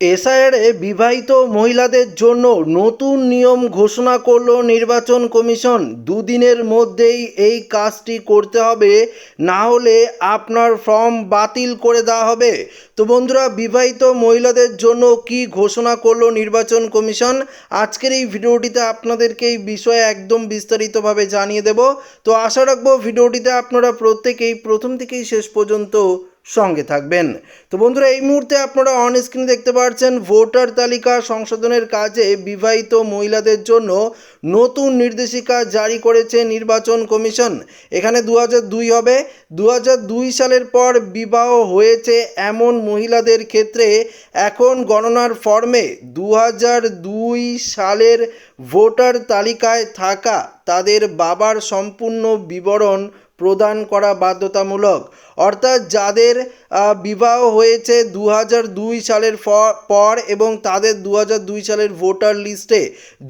এসআইআরে বিবাহিত মহিলাদের জন্য নতুন নিয়ম ঘোষণা করল নির্বাচন কমিশন। দুদিনের মধ্যেই এই কাজটি করতে হবে, না হলে আপনার ফর্ম বাতিল করে দেওয়া হবে। তো বন্ধুরা, বিবাহিত মহিলাদের জন্য কি ঘোষণা করল নির্বাচন কমিশন? আজকের এই ভিডিওটিতে আপনাদেরকে এই বিষয়ে একদম বিস্তারিতভাবে জানিয়ে দেব। তো আশা রাখব, ভিডিওটিতে আপনারা প্রত্যেকেই প্রথম থেকেই শেষ পর্যন্ত সঙ্গে থাকবেন। তো বন্ধুরা, এই মুহূর্তে আপনারা অন স্ক্রিনে দেখতে পাচ্ছেন ভোটার তালিকা সংশোধনের কাজে বিবাহিত মহিলাদের জন্য নতুন নির্দেশিকা জারি করেছে নির্বাচন কমিশন। এখানে দু দুই হবে। দু দুই সালের পর বিবাহ হয়েছে এমন মহিলাদের ক্ষেত্রে এখন গণনার ফর্মে দু দুই সালের ভোটার তালিকায় থাকা তাদের বাবার সম্পূর্ণ বিবরণ প্রদান করা বাধ্যতামূলক। অর্থাৎ যাদের বিবাহ হয়েছে দু দুই সালের পর এবং তাদের দু দুই সালের ভোটার লিস্টে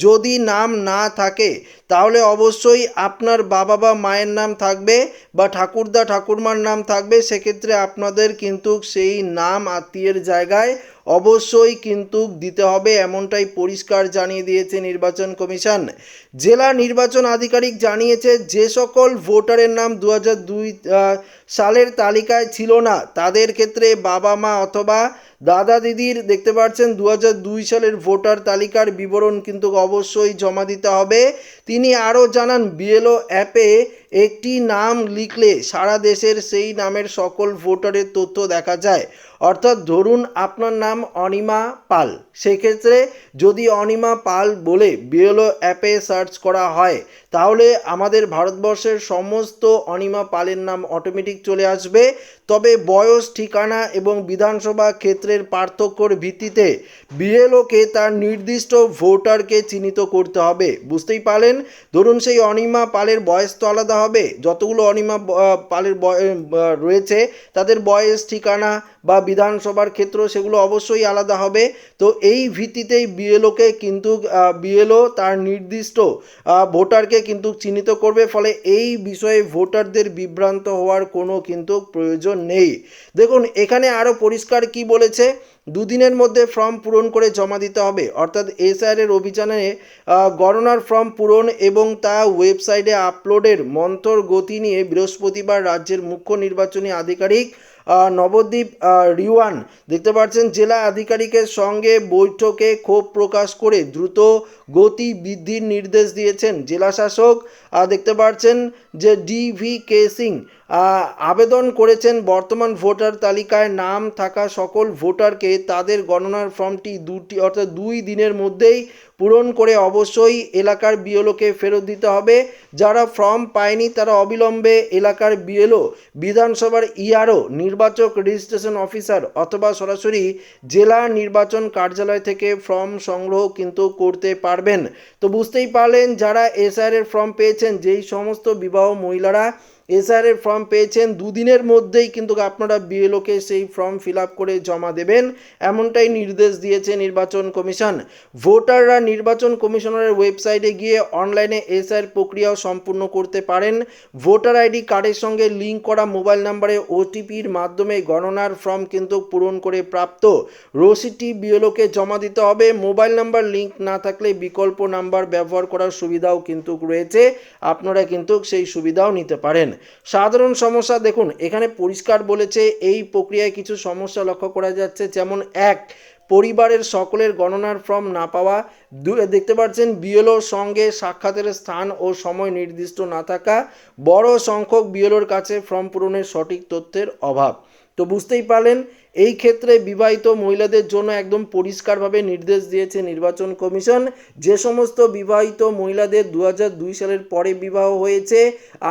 যদি নাম না থাকে, তাহলে অবশ্যই আপনার বাবা বা মায়ের নাম থাকবে বা ঠাকুরদা ঠাকুরমার নাম থাকবে। সেক্ষেত্রে আপনাদের কিন্তু সেই নাম আত্মীয়ের জায়গায় অবশ্যই কিন্তু দিতে হবে এমনটাই পরিষ্কার জানিয়ে দিয়েছে নির্বাচন কমিশন। জেলা নির্বাচন আধিকারিক জানিয়েছে যে সকল ভোটারের নাম দু সালের তালিকায় ছিল না। তাদের ক্ষেত্রে বাবা মা অথবা দাদা দিদির, দেখতে পাচ্ছেন দু দুই সালের ভোটার তালিকার বিবরণ কিন্তু অবশ্যই জমা দিতে হবে। তিনি আরও জানান, বিএলও অ্যাপে একটি নাম লিখলে সারা দেশের সেই নামের সকল ভোটারের তথ্য দেখা যায়। অর্থাৎ ধরুন আপনার নাম অনিমা পাল। সেক্ষেত্রে যদি অনিমা পাল বলে বিএলও অ্যাপে সার্চ করা হয়, তাহলে আমাদের ভারতবর্ষের সমস্ত অনিমা পালের নাম অটোমেটিক চলে আসবে। তবে বয়স, ঠিকানা এবং বিধানসভা ক্ষেত্রের পার্থক্যর ভিত্তিতে বিএলওকে তার নির্দিষ্ট ভোটারকে চিহ্নিত করতে হবে। বুঝতেই পারলেন? ধরুন সেই অনিমা পালের বয়স তো আলাদা হবে। যতগুলো অনিমা পালের রয়েছে, তাদের বয়স, ঠিকানা বা বিধানসভার ক্ষেত্র সেগুলো অবশ্যই আলাদা হবে। তো এই ভিত্তিতেই বিএলওকে কিন্তু বিএলও তার নির্দিষ্ট ভোটারকে কিন্তু চিহ্নিত করবে। ফলে এই বিষয়ে ভোটারদের বিভ্রান্ত হওয়ার কোনো কিন্তু প্রয়োজন নেই। দেখুন, এখানে আরও পরিষ্কার কি বলেছে? দুদিনের মধ্যে ফর্ম পূরণ করে জমা দিতে হবে। অর্থাৎ এসআর এর অভিযানে গণনার ফর্ম পূরণ এবং তা ওয়েবসাইটে আপলোডের মন্থর গতি নিয়ে বৃহস্পতিবার রাজ্যের মুখ্য নির্বাচনী আধিকারিক নবদ্বীপ রিওয়ান। দেখতে পাচ্ছেন, জেলা আধিকারিকের সঙ্গে বৈঠকে ক্ষোভ প্রকাশ করে দ্রুত গতি বৃদ্ধির নির্দেশ দিয়েছেন জেলা শাসক। দেখতে পাচ্ছেন যে ডিভি কে সিং আবেদন করেছেন বর্তমান ভোটার তালিকায় নাম থাকা সকল ভোটারকে। তাদের গণনার ফর্মটি দুটি, অর্থাৎ দুই দিনের মধ্যেই পূরণ করে অবশ্যই এলাকার বিএলওকে ফেরত দিতে হবে। যারা ফর্ম পায়নি, তারা অবিলম্বে এলাকার বিএলও, বিধানসভার ইআরও, নির্বাচক রেজিস্ট্রেশন অফিসার অথবা সরাসরি জেলা নির্বাচন কার্যালয় থেকে ফর্ম সংগ্রহ কিন্তু করতে পারবেন। তো বুঝতেই পারলেন, যারা এসআর ফর্ম পেয়েছেন, যেই সমস্ত বিবাহ মহিলারা এসআর এর ফর্ম পেয়েছেন, দুদিনের মধ্যেই কিন্তু আপনারা বিএলওকে সেই ফর্ম ফিল আপ করে জমা দেবেন। এমনটাই নির্দেশ দিয়েছে নির্বাচন কমিশন। ভোটাররা নির্বাচন কমিশনারের ওয়েবসাইটে গিয়ে অনলাইনে এসআর প্রক্রিয়াও সম্পূর্ণ করতে পারেন। ভোটার আইডি কার্ডের সঙ্গে লিঙ্ক করা মোবাইল নাম্বারে ওটিপির মাধ্যমে গণনার ফর্ম কিন্তু পূরণ করে প্রাপ্ত। রসিদটি বিএলওকে জমা দিতে হবে। মোবাইল নাম্বার লিঙ্ক না থাকলে বিকল্প নাম্বার ব্যবহার করার সুবিধাও কিন্তু রয়েছে। আপনারা কিন্তু সেই সুবিধাও নিতে পারেন। সাধারণ সমস্যা দেখুন, এখানে পরিষ্কার বলেছে এই প্রক্রিয়ায় কিছু সমস্যা লক্ষ্য করা যাচ্ছে, যেমন এক, পরিবারের সকলের গণনার ফর্ম না পাওয়া দেখতে পাচ্ছেন বিএলওর সঙ্গে সাক্ষাতের স্থান ও সময় নির্দিষ্ট না থাকা, বড় সংখ্যক বিএলওর কাছে ফর্ম পূরণের সঠিক তথ্যের অভাব। তো বুঝতেই পারলেন, এই ক্ষেত্রে বিবাহিত মহিলাদের জন্য একদম পরিষ্কারভাবে নির্দেশ দিয়েছে নির্বাচন কমিশন। যে সমস্ত বিবাহিত মহিলাদের দু সালের পরে বিবাহ হয়েছে,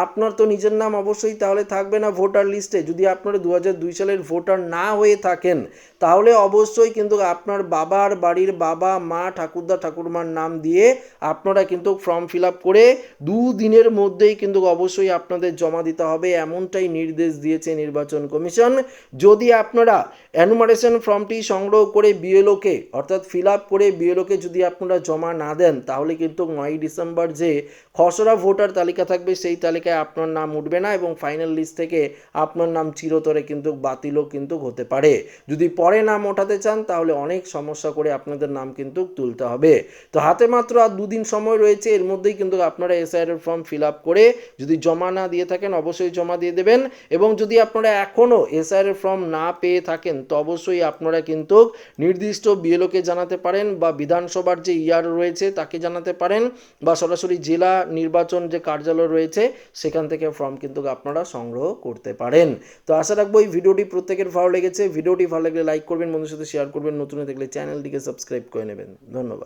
আপনার তো নিজের নাম অবশ্যই তাহলে থাকবে না ভোটার লিস্টে। যদি আপনারা দু সালের ভোটার না হয়ে থাকেন, তাহলে অবশ্যই কিন্তু আপনার বাবার বাড়ির বাবা, মা, ঠাকুরদা, ঠাকুরমার নাম দিয়ে আপনারা কিন্তু ফর্ম ফিল আপ করে দুদিনের মধ্যেই কিন্তু অবশ্যই আপনাদের জমা দিতে হবে। এমনটাই নির্দেশ দিয়েছে নির্বাচন কমিশন। যদি আপনারা অ্যানুমারেশন ফর্মটি সংগ্রহ করে বিএলওকে অর্থাৎ ফিল আপ করে বিএলওকে যদি আপনারা জমা না দেন, তাহলে কিন্তু নয় ডিসেম্বর যে খসড়া ভোটার তালিকা থাকবে, সেই তালিকায় আপনার নাম উঠবে না এবং ফাইনাল লিস্ট থেকে আপনার নাম চিরতরে কিন্তু বাতিলও কিন্তু হতে পারে। যদি পরে নাম ওঠাতে চান, তাহলে অনেক সমস্যা করে আপনাদের নাম কিন্তু তুলতে হবে। তো হাতে মাত্র আর দুদিন সময় রয়েছে, এর মধ্যেই কিন্তু আপনারা এসআইআর ফর্ম ফিল আপ করে যদি জমা না দিয়ে থাকেন, অবশ্যই জমা দিয়ে দেবেন। এবং যদি আপনারা এখনও এসআইআর এর ফর্ম না পেয়ে থাকেন, তো অবশ্যই আপনারা কিন্তু নির্দিষ্ট বিএলওকে জানাতে পারেন বা বিধানসভার যে ইয়ার রয়েছে তাকে জানাতে পারেন বা সরাসরি জেলা নির্বাচন যে কার্যালয় রয়েছে সেখান থেকে ফর্ম কিন্তু আপনারা সংগ্রহ করতে পারেন। তো আশা রাখব এই ভিডিওটি প্রত্যেকের ভালো লেগেছে। ভিডিওটি ভালো লাগলে লাইক করবেন বন্ধুর সাথে শেয়ার করবেন। নতুন দেখলে চ্যানেলটিকে সাবস্ক্রাইব করে নেবেন। ধন্যবাদ।